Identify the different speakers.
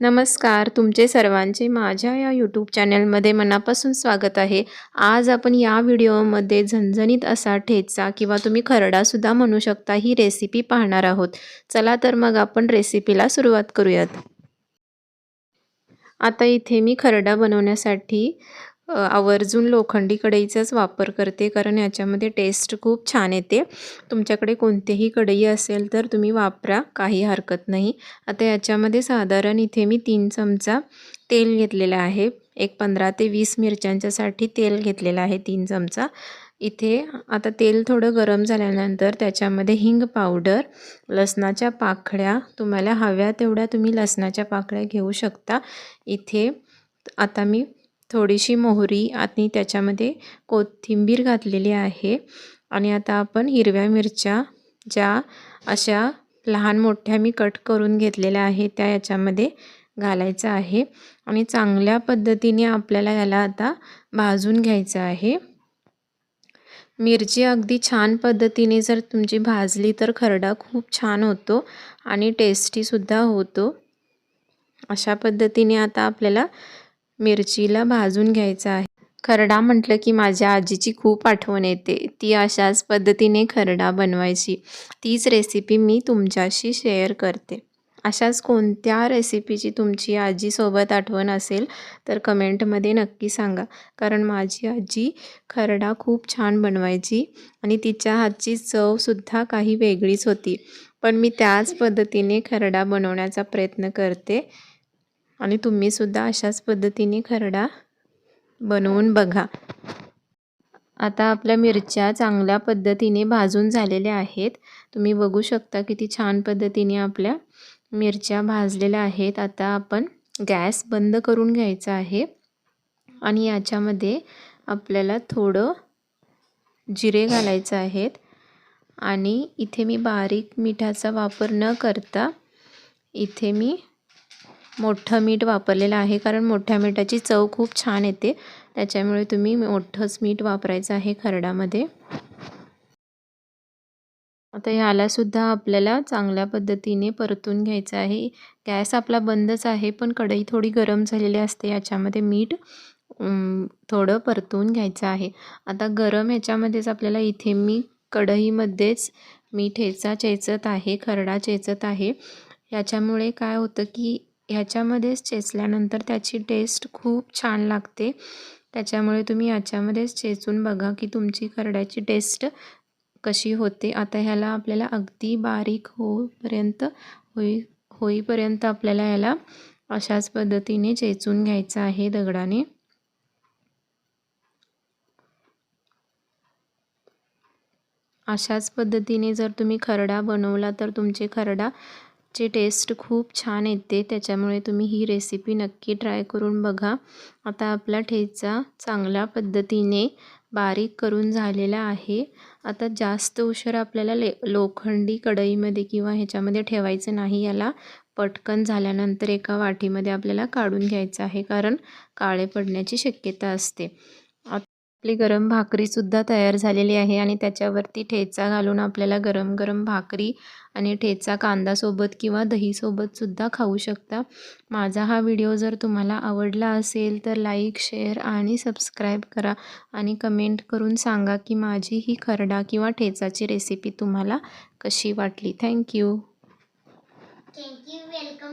Speaker 1: नमस्कार तुमचे सर्वांचे माझ्या या यूट्यूब चॅनलमध्ये मनापासून स्वागत आहे. आज आपण या व्हिडिओमध्ये झणझणीत असा ठेचा किंवा तुम्ही खरडासुद्धा म्हणू शकता ही रेसिपी पाहणार आहोत. चला तर मग आपण रेसिपीला सुरुवात करूयात. आता इथे मी खरडा बनवण्यासाठी आवर्जून लोखंडी कढईचाच वापर करते कारण याच्यामध्ये टेस्ट खूप छान येते. तुमच्याकडे कोणतेही कढई असेल तर तुम्ही वापरा काही हरकत नाही. आता याच्यामध्ये साधारण इथे मी तीन चमचा तेल घेतलेलं आहे. एक पंधरा ते वीस मिरच्यांच्यासाठी तेल घेतलेलं आहे तीन चमचा. इथे आता तेल थोडं गरम झाल्यानंतर त्याच्यामध्ये हिंग पावडर लसणाच्या पाकळ्या तुम्हाला हव्या तेवढ्या तुम्ही लसणाच्या पाकळ्या घेऊ शकता. इथे आता मी थोडीशी मोहरी आणि त्याच्यामध्ये कोथिंबीर घातलेली आहे. आणि आता आपण हिरव्या मिरच्या ज्या अशा लहान मोठ्या मी कट करून घेतलेल्या आहे त्या याच्यामध्ये घालायचं आहे. आणि चांगल्या पद्धतीने आपल्याला याला आता भाजून घ्यायचं आहे. मिरची अगदी छान पद्धतीने जर तुमची भाजली तर खरडा खूप छान होतो आणि टेस्टीसुद्धा होतो. अशा पद्धतीने आता आपल्याला मिरचीला भाजून घ्यायचं आहे. खरडा म्हटलं की माझ्या आजीची खूप आठवण येते. ती अशाच पद्धतीने खरडा बनवायची. तीच रेसिपी मी तुमच्याशी शेअर करते. अशाच कोणत्या रेसिपीची तुमची आजीसोबत आठवण असेल तर कमेंटमध्ये नक्की सांगा. कारण माझी आजी खरडा खूप छान बनवायची आणि तिच्या हातची चवसुद्धा काही वेगळीच होती. पण मी त्याच पद्धतीने खरडा बनवण्याचा प्रयत्न करते. आणि तुम्हीसुद्धा अशाच पद्धतीने खरडा बनवून बघा. आता आपल्या मिरच्या चांगल्या पद्धतीने भाजून झालेल्या आहेत. तुम्ही बघू शकता किती छान पद्धतीने आपल्या मिरच्या भाजलेल्या आहेत. आता आपण गॅस बंद करून घ्यायचा आहे. आणि याच्यामध्ये आपल्याला थोडं जिरे घालायचं आहेत. आणि इथे मी बारीक मिठाचा वापर न करता इथे मी मोठं मीठ वापरलेलं आहे. कारण मोठ्या मिठाची चव खूप छान येते. त्याच्यामुळे तुम्ही मोठंच मीठ वापरायचं आहे खरडामध्ये. आता ह्यालासुद्धा आपल्याला चांगल्या पद्धतीने परतून घ्यायचं आहे. गॅस आपला बंदच आहे पण कढई थोडी गरम झालेली असते. याच्यामध्ये मीठ थोडं परतून घ्यायचं आहे. आता गरम ह्याच्यामध्येच आपल्याला इथे मी कढईमध्येच मी ठेचा चेचत आहे खरडा चेचत आहे. याच्यामुळे काय होतं की ह्याच्यामध्येच चेचल्यानंतर त्याची टेस्ट खूप छान लागते. त्याच्यामुळे तुम्ही याच्यामध्येच चेचून बघा की तुमची खरड्याची टेस्ट कशी होते. आता ह्याला आपल्याला अगदी बारीक होईपर्यंत होई होईपर्यंत आपल्याला ह्याला अशाच पद्धतीने चेचून घ्यायचं आहे दगडाने. अशाच पद्धतीने जर तुम्ही खरडा बनवला तर तुमचे खरडा ची टेस्ट खूप छान येते त्याच्यामुळे तुम्ही ही रेसिपी नक्की ट्राय करून बघा. आता आपला ठेचा चांगल्या पद्धतीने बारीक करून झालेला आहे. आता जास्त उशीर आपल्याला ले लोखंडी कढईमध्ये किंवा ह्याच्यामध्ये ठेवायचं नाही याला पटकन झाल्यानंतर एका वाटीमध्ये आपल्याला काढून घ्यायचं आहे कारण काळे पडण्याची शक्यता असते. आपली गरम भाकरीसुद्धा तयार झालेली आहे आणि त्याच्यावरती ठेचा घालून आपल्याला गरम गरम भाकरी आणि ठेचा कांदासोबत किंवा दहीसोबतसुद्धा खाऊ शकता. माझा हा व्हिडिओ जर तुम्हाला आवडला असेल तर लाईक शेअर आणि सबस्क्राईब करा आणि कमेंट करून सांगा की माझी ही खरडा किंवा ठेचाची रेसिपी तुम्हाला कशी वाटली. Thank you
Speaker 2: thank you welcome